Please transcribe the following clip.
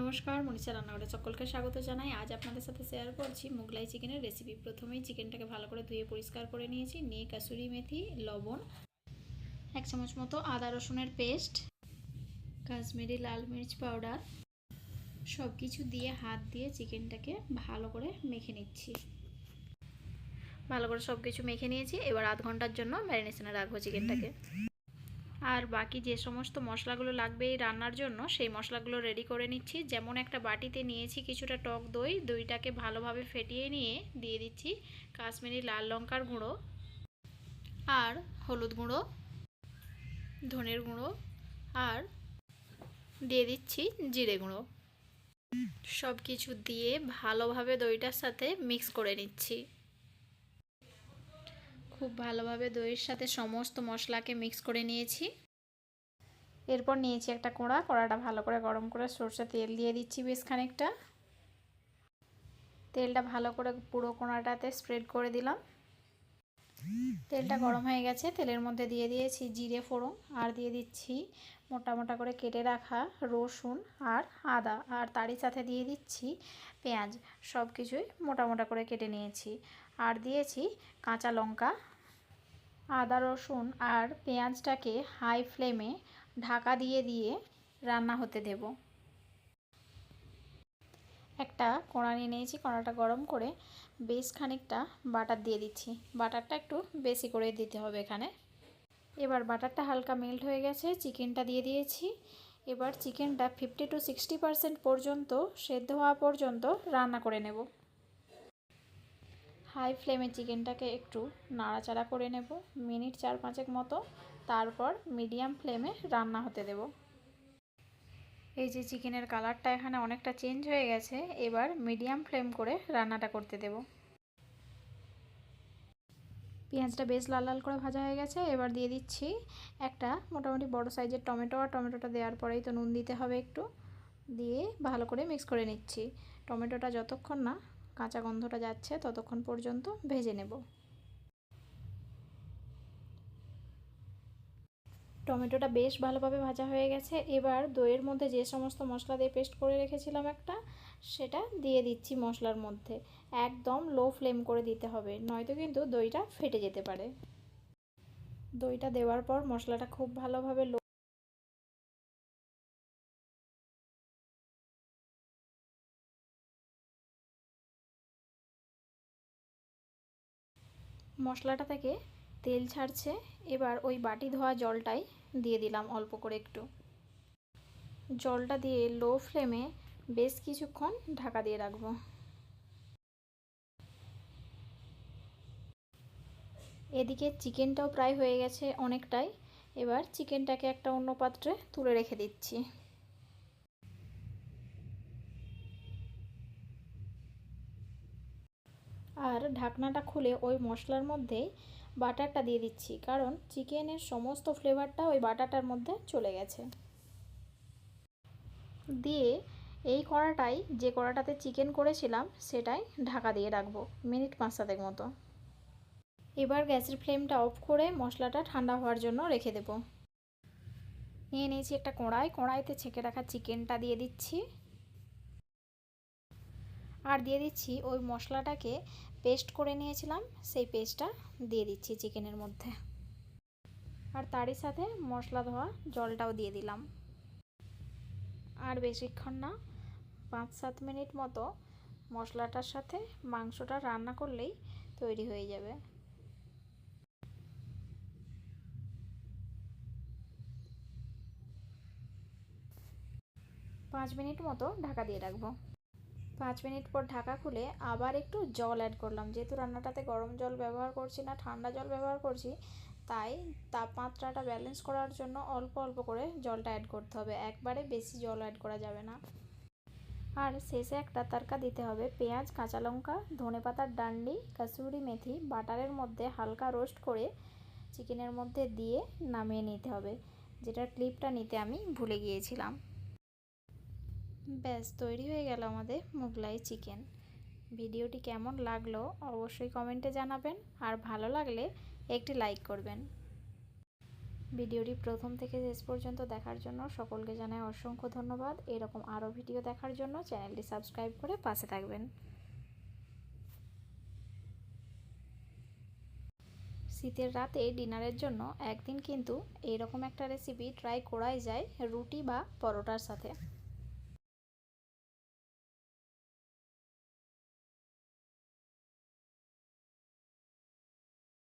নমস্কার, মনীষা রান্নাঘরে সকলকে স্বাগত জানাই। আজ আপনাদের সাথে শেয়ার করছি মোগলাই চিকেনের রেসিপি প্রথমেই চিকেনটাকে ভালো করে ধুয়ে পরিষ্কার করে নিয়েছি। নিয়ে কাসুরি মেথি, লবণ, এক চামচ মতো আদা রসুনের পেস্ট কাশ্মীরি লাল মির্চ পাউডার সব কিছু দিয়ে হাত দিয়ে চিকেনটাকে ভালো করে মেখে নিচ্ছি। ভালো করে সব কিছু মেখে নিয়েছি। এবার আধ ঘণ্টার জন্য ম্যারিনেশনে রাখব চিকেনটাকে। আর বাকি যে সমস্ত মশলাগুলো লাগবে এই রান্নার জন্য, সেই মশলাগুলো রেডি করে নিচ্ছি। যেমন একটা বাটিতে নিয়েছি কিছুটা টক দই, দইটাকে ভালোভাবে ফেটিয়ে নিয়ে দিয়ে দিচ্ছি কাশ্মীরি লাল লঙ্কার গুঁড়ো আর হলুদ গুঁড়ো, ধনের গুঁড়ো আর দিয়ে দিচ্ছি জিরে গুঁড়ো। সব কিছু দিয়ে ভালোভাবে দইটার সাথে মিক্স করে নিচ্ছি। খুব ভালোভাবে দইয়ের সাথে সমস্ত মশলাকে মিক্স করে নিয়েছি। এরপর নিয়েছি একটা কোড়া, কড়াটা ভালো করে গরম করে সরষে তেল দিয়ে দিচ্ছি বেশ খানিকটা। তেলটা ভালো করে পুরো কোড়াটাতে স্প্রেড করে দিলাম। তেলটা গরম হয়ে গেছে, তেলের মধ্যে দিয়ে দিয়েছি জিরে ফোড়ন আর দিয়ে দিচ্ছি মোটা মোটা করে কেটে রাখা রসুন আর আদা আর তারই সাথে দিয়ে দিচ্ছি পেঁয়াজ সব কিছুই মোটা মোটা করে কেটে নিয়েছি। আর দিয়েছি কাঁচা লঙ্কা আদা, রসুন আর পেঁয়াজটাকে হাই ফ্লেমে ঢাকা দিয়ে দিয়ে রান্না হতে দেব। একটা কড়া নিয়ে নিয়েছি, কড়াটা গরম করে বেশ খানিকটা বাটার দিয়ে দিচ্ছি। বাটারটা একটু বেশি করে দিতে হবে এখানে। এবার বাটারটা হালকা মেল্ট হয়ে গেছে চিকেনটা দিয়ে দিয়েছি। এবার চিকেনটা ফিফটি টু সিক্সটি পারসেন্ট পর্যন্ত সেদ্ধ হওয়া পর্যন্ত রান্না করে নেব। হাই ফ্লেমে চিকেনটাকে একটু নাড়াচাড়া করে নেব। মিনিট চার পাঁচেক মতো। তারপর মিডিয়াম ফ্লেমে রান্না হতে দেব। এই যে চিকেনের কালারটা এখানে অনেকটা চেঞ্জ হয়ে গেছে, এবার মিডিয়াম ফ্লেম করে রান্নাটা করতে দেব। পেঁয়াজটা বেশ লাল লাল করে ভাজা হয়ে গেছে। এবার দিয়ে দিচ্ছি একটা মোটামুটি বড় সাইজের টমেটো। আর টমেটোটা দেওয়ার পরেই তো নুন দিতে হবে একটু। দিয়ে ভালো করে মিক্স করে নিচ্ছি। টমেটোটা যতক্ষণ না কাঁচা গন্ধটা যাচ্ছে, ততক্ষণ পর্যন্ত ভেজে নেব। টমেটোটা বেশ ভালোভাবে ভাজা হয়ে গেছে। এবার দইয়ের মধ্যে যে সমস্ত মশলা দিয়ে পেস্ট করে রেখেছিলাম একটা, সেটা দিয়ে দিচ্ছি মশলার মধ্যে। একদম লো ফ্লেম করে দিতে হবে, নয়তো কিন্তু দইটা ফেটে যেতে পারে। দইটা দেওয়ার পর মশলাটা খুব ভালোভাবে লো মশলাটা থেকে তেল ছাড়ছে, এবার ওই বাটি ধোয়া জলটাই দিয়ে দিলাম অল্প করে একটু। জলটা দিয়ে লো ফ্লেমে বেশ কিছুক্ষণ ঢাকা দিয়ে রাখব। এদিকে চিকেনটাও প্রায় হয়ে গেছে অনেকটাই। এবার চিকেনটাকে একটা অন্য পাত্রে তুলে রেখে দিচ্ছি। আর ঢাকনাটা খুলে ওই মশলার মধ্যে বাটারটা দিয়ে দিচ্ছি, কারণ চিকেনের সমস্ত ফ্লেভারটা ওই বাটারটার মধ্যে চলে গেছে। দিয়ে এই কড়াটাই, যে কড়াটাতে চিকেন করেছিলাম, সেটাই ঢাকা দিয়ে রাখব, মিনিট পাঁচ সাতেক মতো। এবার গ্যাসের ফ্লেমটা অফ করে মশলাটা ঠান্ডা হওয়ার জন্য রেখে দেব। নিয়ে নিয়েছি একটা কড়াই, কড়াইতে ছেঁকে রাখা চিকেনটা দিয়ে দিচ্ছি। আর দিয়ে দিচ্ছি ওই মশলাটাকে পেস্ট করে নিয়েছিলাম, সেই পেস্টটা দিয়ে দিচ্ছি চিকেনের মধ্যে। আর তারই সাথে মশলা ধোয়া জলটাও দিয়ে দিলাম। আর বেশিক্ষণ না, পাঁচ সাত মিনিট মতো মশলাটার সাথে মাংসটা রান্না করলেই তৈরি হয়ে যাবে। পাঁচ মিনিট মতো ঢাকা দিয়ে রাখব। পাঁচ মিনিট পর ঢাকা খুলে আবার একটু জল অ্যাড করলাম। যেহেতু রান্নাটাতে গরম জল ব্যবহার করছি না, ঠান্ডা জল ব্যবহার করছি, তাই তাপমাত্রাটা ব্যালেন্স করার জন্য অল্প অল্প করে জলটা অ্যাড করতে হবে। একবারে বেশি জল অ্যাড করা যাবে না। আর শেষে একটা তারকা দিতে হবে। পেঁয়াজ, কাঁচা লঙ্কা, ধনে পাতার ডান্ডি, কাসুরি মেথি, বাটারের মধ্যে হালকা রোস্ট করে চিকেনের মধ্যে দিয়ে নামিয়ে নিতে হবে। যেটার ক্লিপটা নিতে আমি ভুলে গিয়েছিলাম। ব্যাস, তৈরি হয়ে গেল আমাদের মোগলাই চিকেন। ভিডিওটি কেমন লাগল অবশ্যই কমেন্টে জানাবেন, আর ভালো লাগলে একটি লাইক করবেন। ভিডিওটি প্রথম থেকে শেষ পর্যন্ত দেখার জন্য সকলকে জানাই অসংখ্য ধন্যবাদ। এরকম আরও ভিডিও দেখার জন্য চ্যানেলটি সাবস্ক্রাইব করে পাশে থাকবেন। শীতের রাতে ডিনারের জন্য একদিন কিন্তু এইরকম একটা রেসিপি ট্রাই করাই যায়, রুটি বা পরোটার সাথে।